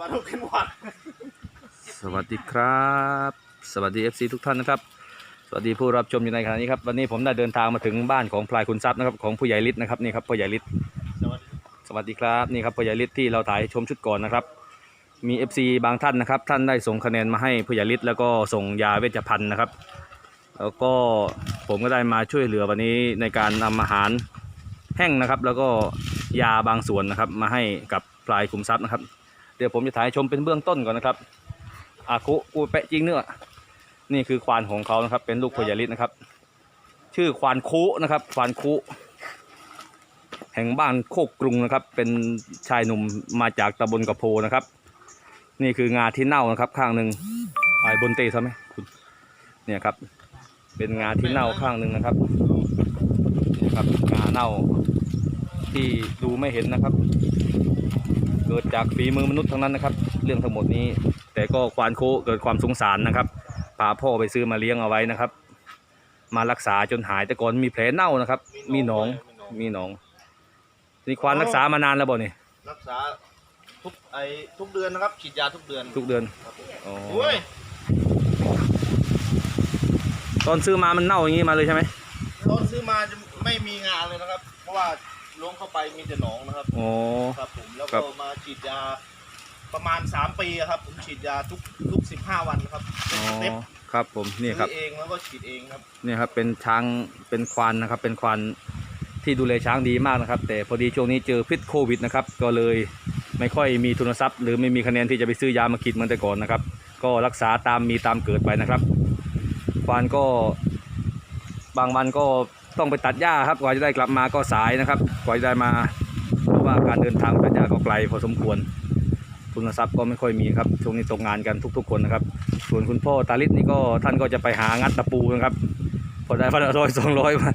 มาทุกขึ้นวัดสวัสดีครับ สวัสดี FC ทุกท่านนะครับ สวัสดีผู้รับชมอยู่ในขณะนี้ครับวันนี้ผมได้เดินทางมาถึงบ้านของพลายคุณทรัพย์นะครับของผู้ใหญ่ฤทธิ์นะครับนี่ครับผู้ใหญ่ฤทธิ์สวัสดีสวัสดีครับนี่ครับผู้ใหญ่ฤทธิ์ที่เราถ่ายชมชุดก่อนนะครับ มี FC บางท่านนะครับ ท่านได้ส่งคะแนนมาให้ผู้ใหญ่ฤทธิ์แล้วก็ส่งยาเวชภัณฑ์นะครับ แล้วก็ผมก็ได้มาช่วยเหลือวันนี้ในการนำอาหารแห้งนะครับ แล้วก็ยาบางส่วนนะครับ มาให้กับพลายคุมทรัพย์นะครับ เดี๋ยวผมจะถ่ายชมเป็นเบื้องต้นก่อนนะครับอาคุกูแปะจริงเนื้อนี่คือควานของเขานะครับ เป็นลูกพญาลิศนะครับ ชื่อควานคุนะครับควานคุแห่งบ้านโคกกรุงนะครับ เป็นชายหนุ่มมาจากตำบลกระโพนะครับ นี่คืองาที่เน่านะครับ ข้างหนึ่งไอ้บนเตะใช่ไหมคุณเนี่ยครับ เป็นงาที่เน่าข้างหนึ่งนะครับนี่ครับงาเน่าที่ดูไม่เห็นนะครับ ดจากฝีมือมนุษย์ทั้งนั้นนะครับ เรื่องทั้งหมดนี้ แต่ก็ควานโคเกิดความสงสารนะครับพาพ่อไปซื้อมาเลี้ยงเอาไว้นะครับ มารักษาจนหายแต่ก่อนมีแผลเน่านะครับ มีหนองมีหนองนี่ควานรักษามานานแล้วบ่นี่รักษาทุกไอทุกเดือนนะครับฉีดยาทุกเดือนทุกเดือนครับผมอ๋อโอ้ยตอนซื้อมามันเน่าอย่างนี้มาเลยใช่ไหมตอนซื้อมาจะไม่มีงานเลยนะครับ เพราะว่า ล้วงเข้าไปมีแต่หนองนะครับอ๋อครับผมแล้วครัก็บ มาฉีดยาประมาณ 3 ปีอะครับ ผมฉีดยาทุกทุก 15 วันนะครับอ๋อเต็มครับผมนี่ครับซื้อเองแล้วก็ฉีดเองครับเนี่ยครับเป็นช้างเป็นควานนะครับ เป็นควานที่ดูแลช้างดีมากนะครับ แต่พอดีช่วงนี้เจอพิษโควิดนะครับ ก็เลยไม่ค่อยมีทุนทรัพย์ หรือไม่มีคะแนนที่จะไปซื้อยามากินเหมือนแต่ก่อนนะครับ ก็รักษาตามมีตามเกิดไปนะครับควานก็บางวันก็ ต้องไปตัดหญ้าครับกว่าจะได้กลับมาก็สายนะครับ กว่าจะได้มาเพราะว่าการเดินทางตัดหญ้าก็ไกลพอสมควร ทุนทรัพย์ก็ไม่ค่อยมีครับช่วงนี้ตกงานกันทุก ๆ คนนะครับ ส่วนคุณพ่อตาลิศนี่ก็ท่านก็จะไปหางัดตะปูนะครับพอได้พันร้อยสองร้อยมา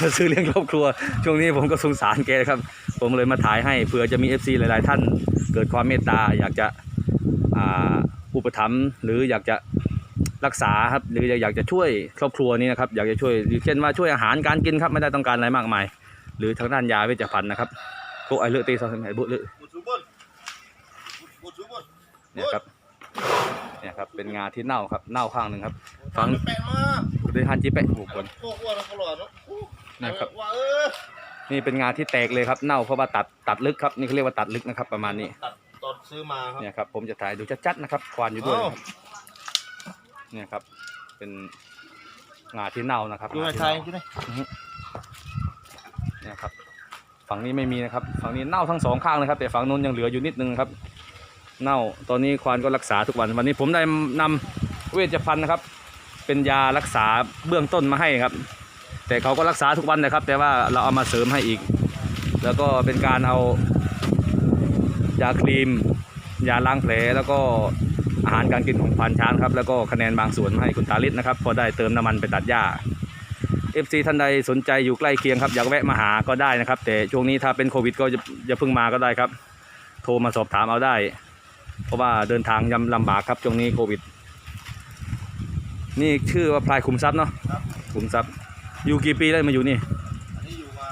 มาซื้อเลี้ยงครอบครัว ช่วงนี้ผมก็สงสารแกครับ ผมเลยมาถ่ายให้เผื่อจะมี FC หลาย ๆ ท่านเกิดความเมตตาอยากจะอ่าอุปถัมภ์หรืออยากจะ รักษาครับหรืออยากจะช่วยครอบครัวนี้นะครับอยากจะช่วยเช่นว่าช่วยอาหารการกินครับไม่ได้ต้องการอะไรมากมาย หรือทางด้านยาเวชภัณฑ์นะครับพวกไอเลือดตีซอสไอบุเลือบุชูบนบุชูบนเนี่ยครับเนี่ยครับเป็นงาที่เน่าครับเน่าข้างหนึ่งครับฟังแปะมาเดยฮันจิเปะบุกคนพวกอ้วนแล้วก็หลอดเนาะอู้นะครับว่าเออนี่เป็นงาที่แตกเลยครับเน่าเพราะว่าตัดตัดลึกครับนี่เขาเรียกว่าตัดลึกนะครับ ประมาณนี้ตัดตอนซื้อมาครับเนี่ยครับผมจะถ่ายดูชัดๆนะครับควานอยู่ด้วยอ้าวนะครับ เนี่ยครับ เป็นงาที่เน่านะครับอยู่ในงาที่ไทยเน่าใช่ไหมเนี่ยครับฝั่งนี้ไม่มีนะครับฝั่งนี้เน่าทั้งสองข้างเลยครับแต่ฝั่งนู้นยังเหลืออยู่นิดนึงครับ เน่าตอนนี้ควานก็รักษาทุกวันวันนี้ผมได้นำเวชภัณฑ์นะครับ เป็นยารักษาเบื้องต้นมาให้ครับ แต่เขาก็รักษาทุกวันนะครับ แต่ว่าเราเอามาเสริมให้อีก แล้วก็เป็นการเอายาครีม ยาล้างแผลแล้วก็ อาหารการกินของควานช้างครับแล้วก็คะแนนบางส่วนมาให้คุณตาลิศนะครับพอได้เติมน้ำมันไปตัดหญ้า FC ท่านใดสนใจอยู่ใกล้เคียงครับอยากแวะมาหาก็ได้นะครับ แต่ช่วงนี้ถ้าเป็นโควิดก็จะอย่าเพิ่งมาก็ได้ครับ โทรมาสอบถามเอาได้ เพราะว่าเดินทางยำลำบากครับช่วงนี้โควิด นี่ชื่อว่าพลายคุมทรัพย์เนาะครับคุมทรัพย์อยู่กี่ปีแล้วมาอยู่นี่อันนี้อยู่มา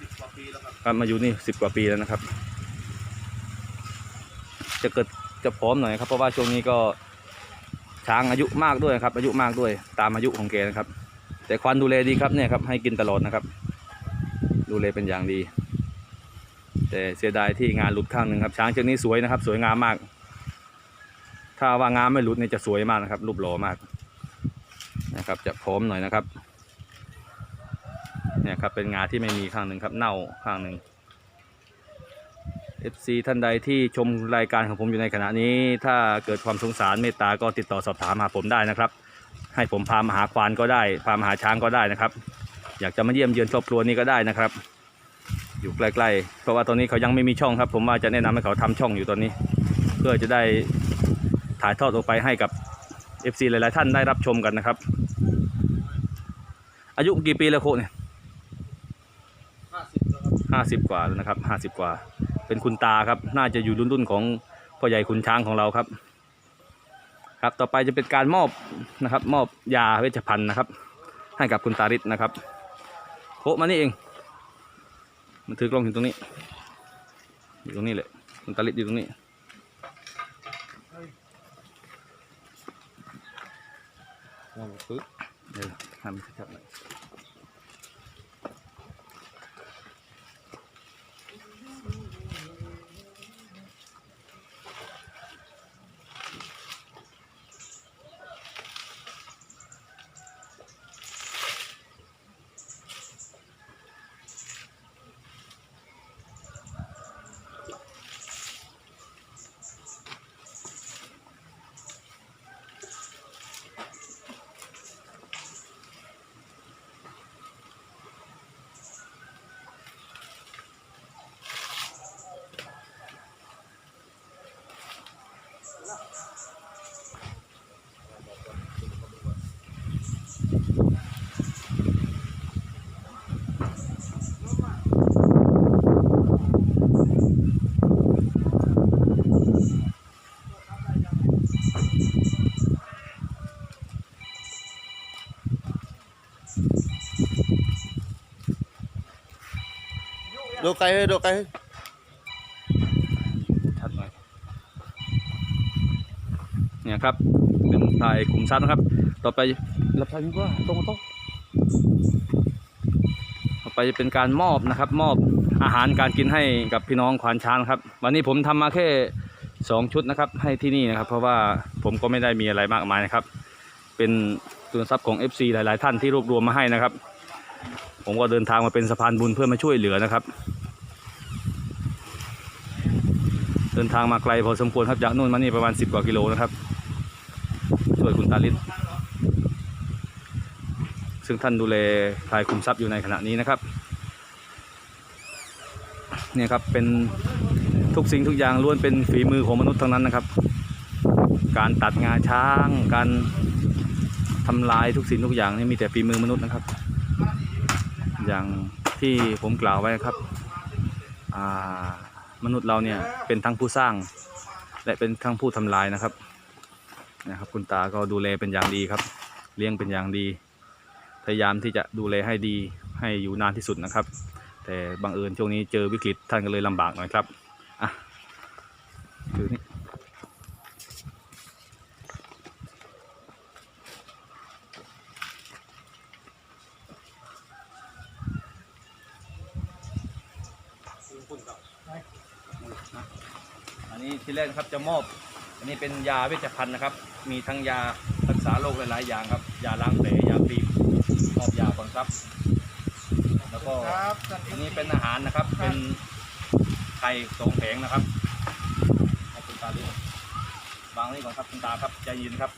สิบกว่าปีแล้วครับครับมาอยู่นี่สิบกว่าปีแล้วนะครับ จะเกิด จะพร้อมหน่อยครับเพราะว่าช่วงนี้ก็ช้างอายุมากด้วยครับ อายุมากด้วย ตามอายุของแกนะครับ แต่ควานดูแลดีครับเนี่ยครับให้กินตลอดนะครับ ดูแลเป็นอย่างดี แต่เสียดายที่งานหลุดข้างหนึ่งครับช้างเชือกนี้สวยนะครับ สวยงามมาก ถ้าว่างามไม่หลุดเนี่ยจะสวยมากนะครับ รูปหล่อมากนะครับ จะพร้อมหน่อยนะครับ เนี่ยครับเป็นงาที่ไม่มีข้างหนึ่งครับ เน่าข้างหนึ่ง FC ท่านใดที่ชมรายการของผมอยู่ในขณะนี้ ถ้าเกิดความสงสารเมตตาก็ติดต่อสอบถามหาผมได้นะครับ ให้ผมพามาหาควานก็ได้ พามาหาช้างก็ได้นะครับ อยากจะมาเยี่ยมเยือนครอบครัวนี้ก็ได้นะครับ อยู่ใกล้ๆเพราะว่าตอนนี้เขายังไม่มีช่องครับ ผมว่าจะแนะนำให้เขาทำช่องอยู่ตอนนี้ เพื่อจะได้ถ่ายทอดออกไปให้กับ FC หลายๆท่านได้รับชมกันนะครับ อายุกี่ปีแล้วโคเนี่ยห้าสิบแล้วครับห้าสิบกว่าแล้วนะครับห้าสิบกว่า เป็นคุณตาครับ น่าจะอยู่รุ่นรุ่นของพ่อใหญ่คุณช้างของเราครับ ครับต่อไปจะเป็นการมอบนะครับ มอบยาเวชภัณฑ์นะครับ ให้กับคุณตาฤทธิ์นะครับโคมานี่เองมันถือกล้องอยู่ตรงนี้ อยู่ตรงนี้เลยคุณตาฤทธิ์อยู่ตรงนี้ปึ๊บเดี๋ยวทำชัดๆหน่อย ดูไกลให้ดูไกลให้ชัดหน่อยเนี่ยครับ เป็นพายขุมทรัพย์นะครับ ต่อไปรับทายดีกว่าตรงตรงต่อไปจะเป็นการมอบนะครับ มอบอาหารการกินให้กับพี่น้องควานช้างครับ วันนี้ผมทำมาแค่สองชุดนะครับ ให้ที่นี่นะครับ เพราะว่าผมก็ไม่ได้มีอะไรมากมายนะครับ เป็นทุนทรัพย์ของ FC หลาย ๆ ท่านที่รวบรวมมาให้นะครับ ผมก็เดินทางมาเป็นสะพานบุญเพื่อมาช่วยเหลือนะครับ เดินทางมาไกลพอสมควรครับจากนู่นมานี่ประมาณ 10 กว่ากิโลนะครับ ช่วยคุณตาลิศซึ่งท่านดูแลพลายคุมทรัพย์อยู่ในขณะนี้นะครับเนี่ยครับเป็นทุกสิ่งทุกอย่างล้วนเป็นฝีมือของมนุษย์ทั้งนั้นนะครับ การตัดงาช้าง การทำลายทุกสิ่งทุกอย่างนี่มีแต่ฝีมือมนุษย์นะครับ อย่างที่ผมกล่าวไว้ครับอ่า มนุษย์เราเนี่ยเป็นทั้งผู้สร้าง และเป็นทั้งผู้ทำลายนะครับนะครับคุณตาก็ดูแลเป็นอย่างดีครับ เลี้ยงเป็นอย่างดี พยายามที่จะดูแลให้ดีให้อยู่นานที่สุดนะครับ แต่บังเอิญช่วงนี้เจอวิกฤตท่านก็เลยลำบากหน่อยครับอะคือนี่ นนี้ที่แรกนะครับจะมอบ อันนี้เป็นยาเวชภัณฑ์นะครับ มีทั้งยารักษาโรคหลายๆอย่างครับ ยาล้างแผลยาปีบมอบยาก่อนครับ แล้วก็ครับอันนี้เป็นอาหารนะครับ เป็นไข่สองแผงนะครับให้คุณตาดูวางนี่ก่อนครับคุณตาครับใจเย็นครับ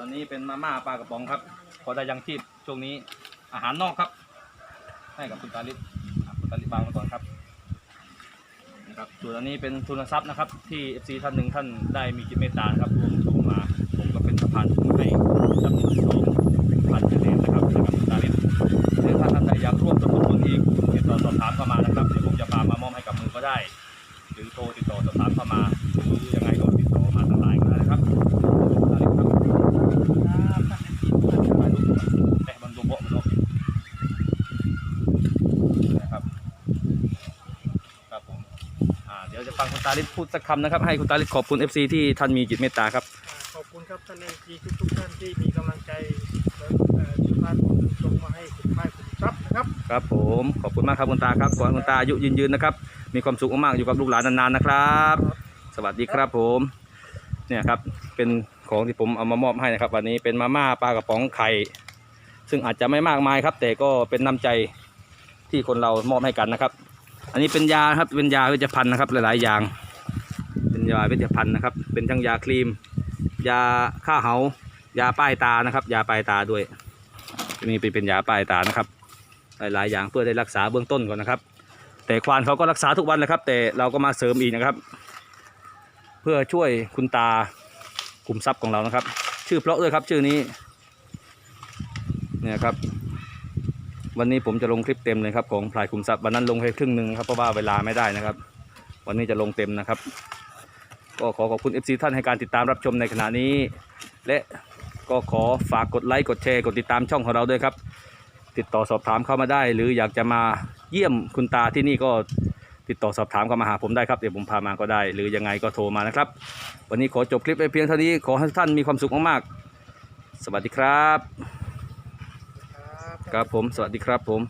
วนนี้เป็นมาม่าปลากระป๋องครับ พอได้ยังชีพช่วงนี้อาหารนอกครับ ให้กับคุณตาลิศคุณตาลิศวางมาก่อนครับนะครับส่วนอันนี้เป็นทุนทรัพย์นะครับ ที่ FC ท่านหนึ่งท่านได้มีจิตเมตตานะครับรวมทุนมา ผมก็เป็นสะพานทุนาลิศพูดสักคำนะครับให้คุณตาลิศขอบคุณ FC ที่ท่านมีจิตเมตตาครับ ขอบคุณครับท่านเอจีทุกทุกๆท่านที่มีกำลังใจและเอ่อที่พานผมส่งมาให้คุณพายคุณทรัพย์นะครับ ครับผมขอบคุณมากครับคุณตาครับขอให้คุณตาอายุยืนยืนนะครับ มีความสุขมากๆอยู่กับลูกหลานนานๆนะครับ สวัสดีครับผมเนี่ยครับเป็นของที่ผมเอามามอบให้นะครับ วันนี้เป็นมาม่าปลากระป๋องไข่ ซึ่งอาจจะไม่มากมายครับ แต่ก็เป็นน้ำใจที่คนเรามอบให้กันนะครับ อันนี้เป็นยาครับเป็นยาเวชภัณฑ์นะครับ หลายๆอย่าง เป็นยาเวชภัณฑ์นะครับ เป็นทั้งยาครีม ยาฆ่าเหายาป้ายตานะครับ ยาป้ายตาด้วยนี่เป็นเป็นยาป้ายตานะครับ หลายๆอย่างเพื่อได้รักษาเบื้องต้นก่อนนะครับ แต่ควานเขาก็รักษาทุกวันเลยครับ แต่เราก็มาเสริมอีกนะครับ เพื่อช่วยคุณตากลุ่มทรัพย์ของเรานะครับ ชื่อเพราะด้วยครับชื่อนี้เนี่ยครับ วันนี้ผมจะลงคลิปเต็มเลยครับของพลายคุมทรัพย์วันนั้นลงแค่ครึ่งหนึ่งครับเพราะว่าเวลาไม่ได้นะครับ วันนี้จะลงเต็มนะครับ ก็ขอขอบคุณ FC ท่านให้การติดตามรับชมในขณะนี้ และก็ขอฝากกดไลค์กดแชร์กดติดตามช่องของเราด้วยครับ ติดต่อสอบถามเข้ามาได้ หรืออยากจะมาเยี่ยมคุณตาที่นี่ก็ติดต่อสอบถามเข้ามาหาผมได้ครับเดี๋ยวผมพามาก็ได้ หรือยังไงก็โทรมานะครับ วันนี้ขอจบคลิปไปเพียงเท่านี้ขอให้ท่านมีความสุขมากๆสวัสดีครับ ครับผม สวัสดีครับผม